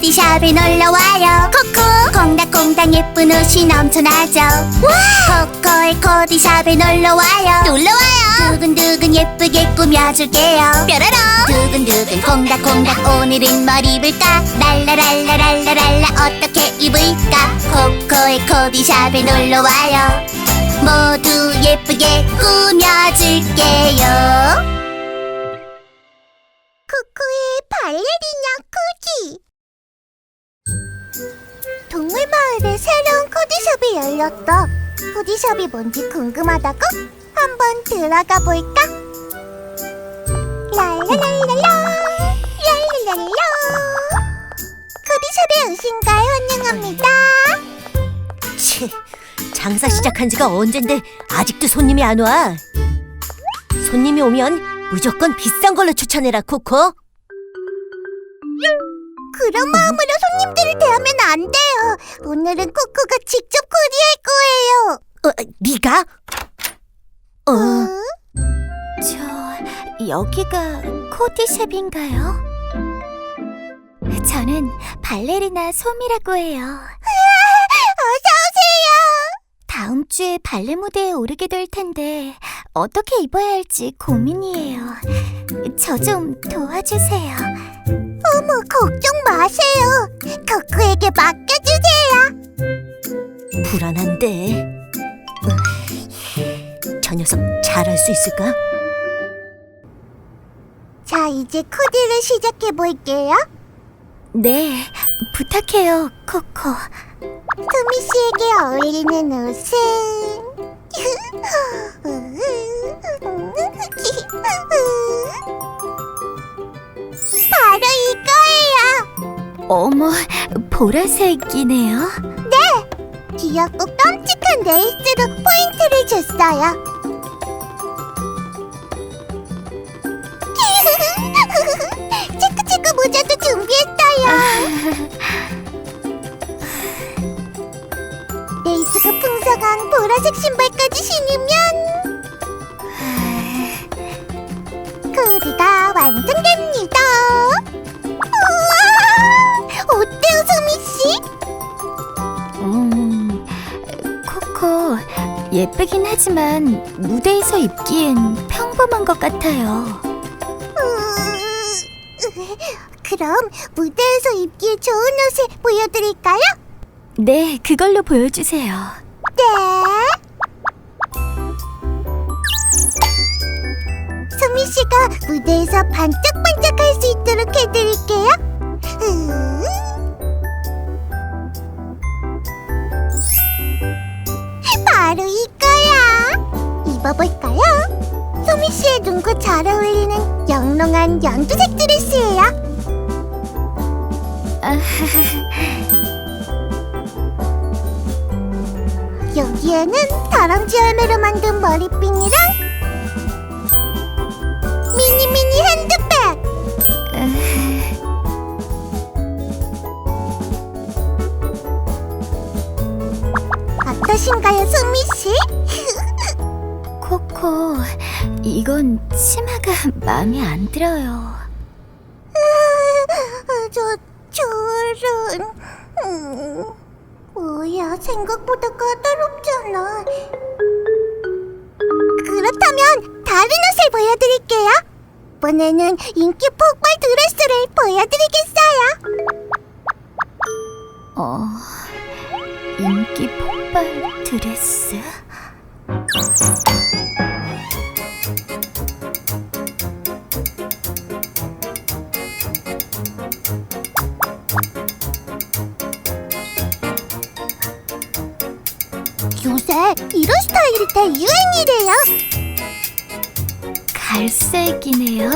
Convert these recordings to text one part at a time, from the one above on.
코디샵에 놀러와요? 코코 콩닥콩닥 예쁜 옷이 넘쳐나죠. 와! 코코의 코디샵에 놀러와요. 놀러와요! 두근두근 예쁘게 꾸며줄게요. 뾰로롱! 두근두근 콩닥콩닥 오늘은 뭘 입을까? 랄라랄라랄라랄라 어떻게 입을까? 코코의 코디샵에 놀러와요. 모두 예쁘게 꾸며줄게요. 쿠쿠의 발레리나 쿠키 열렸다 코디숍이 뭔지 궁금하다고? 한번 들어가 볼까? 랄랄랄랄라 랄랄랄라 오신 걸 환영합니다 치, 장사 시작한 지가 언젠데 아직도 손님이 안 와. 손님이 오면 무조건 비싼 걸로 추천해라, 코코. 그런 마음으로 손님들을 대하면 안 돼요 오늘은 쿠쿠가 직접 코디할 거예요 어, 네가? 어, 어? 저 여기가 코디샵인가요? 저는 발레리나 솜이라고 해요. 어서 오세요 다음 주에 발레 무대에 오르게 될 텐데 어떻게 입어야 할지 고민이에요. 저 좀 도와주세요. 어머 걱정 마세요 쿠쿠에게 맡겨주세요 불안한데. 저 녀석 잘할 수 있을까? 자 이제 코디를 시작해 볼게요 네, 부탁해요, 코코. 소미 씨에게 어울리는 옷은 바로. 어머, 보라색이네요. 귀엽고 깜찍한 레이스로 포인트를 줬어요. 체크체크 모자도 준비했어요. 레이스가 풍성한 보라색 신발까지 신으면 코디가 완성됩니다. 예쁘긴 하지만 무대에서 입기엔 평범한 것 같아요. 으, 그럼 무대에서 입기에 좋은 옷을 보여드릴까요? 네, 그걸로 보여주세요. 네. 소미 씨가 무대에서 반짝반짝할 수 있도록 해드릴게요. 으. 눈과 잘 어울리는 영롱한 연두색 드레스예요. 여기에는 다람쥐 열 마음에 안 들어요. 아, 저 저런 음, 뭐야 생각보다 까다롭잖아. 그렇다면 다른 옷을 보여드릴게요. 이번에는 인기 폭발 드레스를 보여드리겠어요. 어, 인기 폭발 드레스? 요새 이런 스타일이 대 유행이래요. 갈색이네요.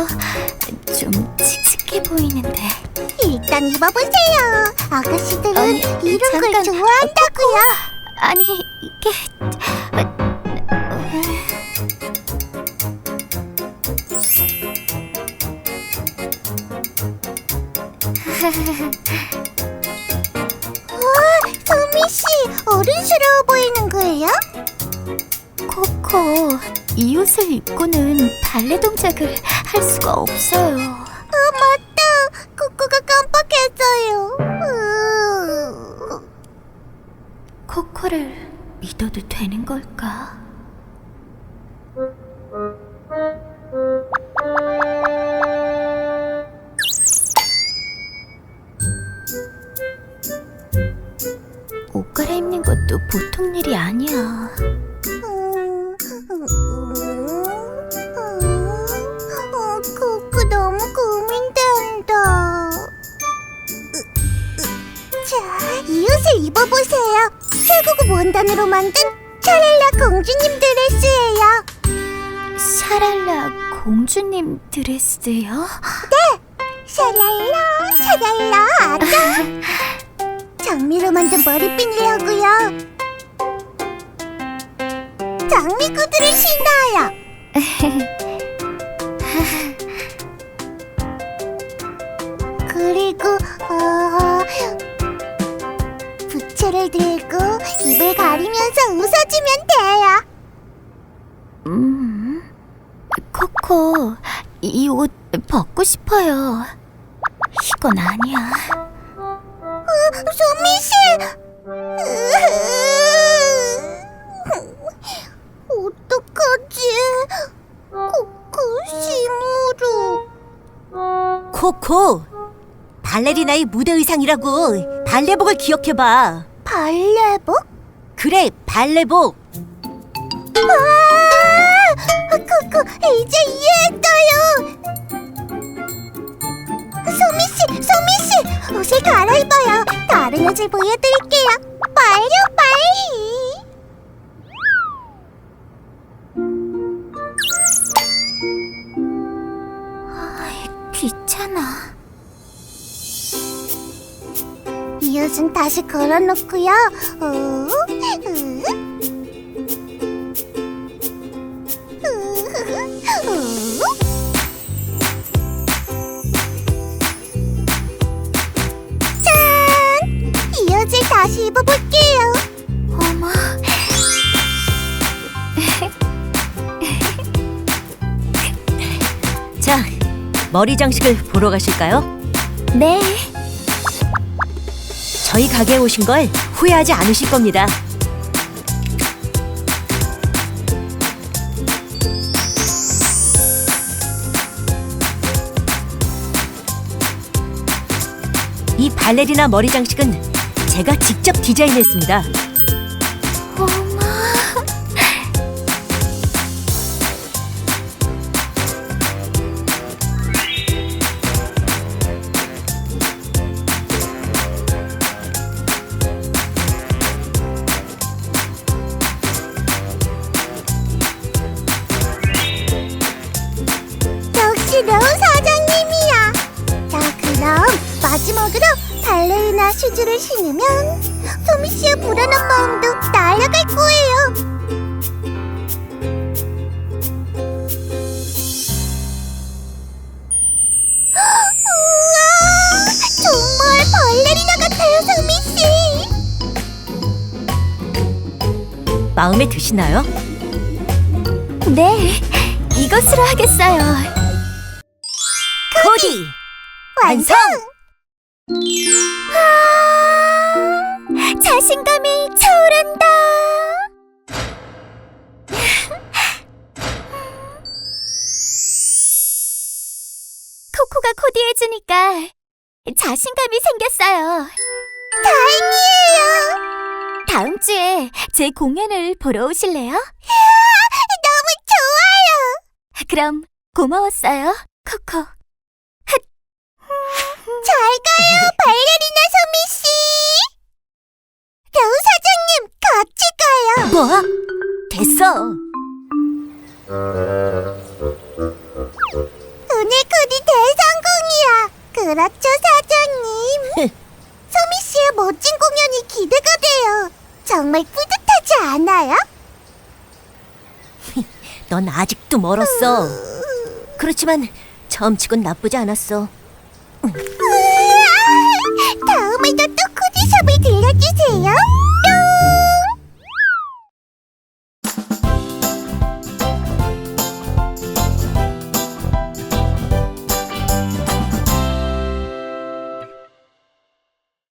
좀 칙칙해 보이는데. 일단 입어보세요. 아가씨들은 아니, 이런 걸 잠깐. 좋아한다고요. 아니, 이게... 촌스러워 보이는 거예요? 코코, 이 옷을 입고는 발레 동작을 할 수가 없어요. 아 맞다, 코코가 깜빡했어요. 음. 코코를 믿어도 되는 걸까? 입는 것도 보통 일이 아니야. 코코 너무 고민된다. 으, 으, 자, 이 옷을 입어보세요. 쇠고급 원단으로 만든 샤랄라 공주님 드레스예요. 샤랄라 공주님 드레스요? 샤랄라, 샤랄라, 아자. 장미로 만든 머리핀을 하고요. 장미 구두를 신어요. 그리고 어, 부채를 들고 입을 가리면서 웃어주면 돼요. 음, 코코, 이 옷 벗고 싶어요. 이건 아니야. 소미 씨. 어떡하지? 코코 심으로. 코코, 발레리나의 무대 의상이라고 발레복을 기억해봐. 발레복? 그래, 발레복. 아! 코코 이제 이해했어요. 소미 씨, 소미 씨, 옷을 갈아입어요. 다른 옷을 보여드릴게요. 빨리, 빨리. 귀찮아. 이 옷은 다시 걸어놓고요. 어? 머리 장식을 보러 가실까요? 네. 저희 가게에 오신 걸 후회하지 않으실 겁니다. 이 발레리나 머리 장식은 제가 직접 디자인했습니다. 슈즈를 신으면 소미 씨의 불안한 마음도 날아갈 거예요. 우와, 정말 발레리나 같아요, 소미 씨. 마음에 드시나요? 네. 이것으로 하겠어요. 코디 완성! 자신감이 생겼어요. 다행이에요. 다음 주에 제 공연을 보러 오실래요? 너무 좋아요. 그럼 고마웠어요, 코코. 잘 가요, 발레리나 소미 씨. 레오 사장님, 같이 가요. 뭐? 됐어. 아직도 멀었어. 그렇지만 처음치곤 나쁘지 않았어. 우와, 다음에도 또 코디숍을 들려주세요.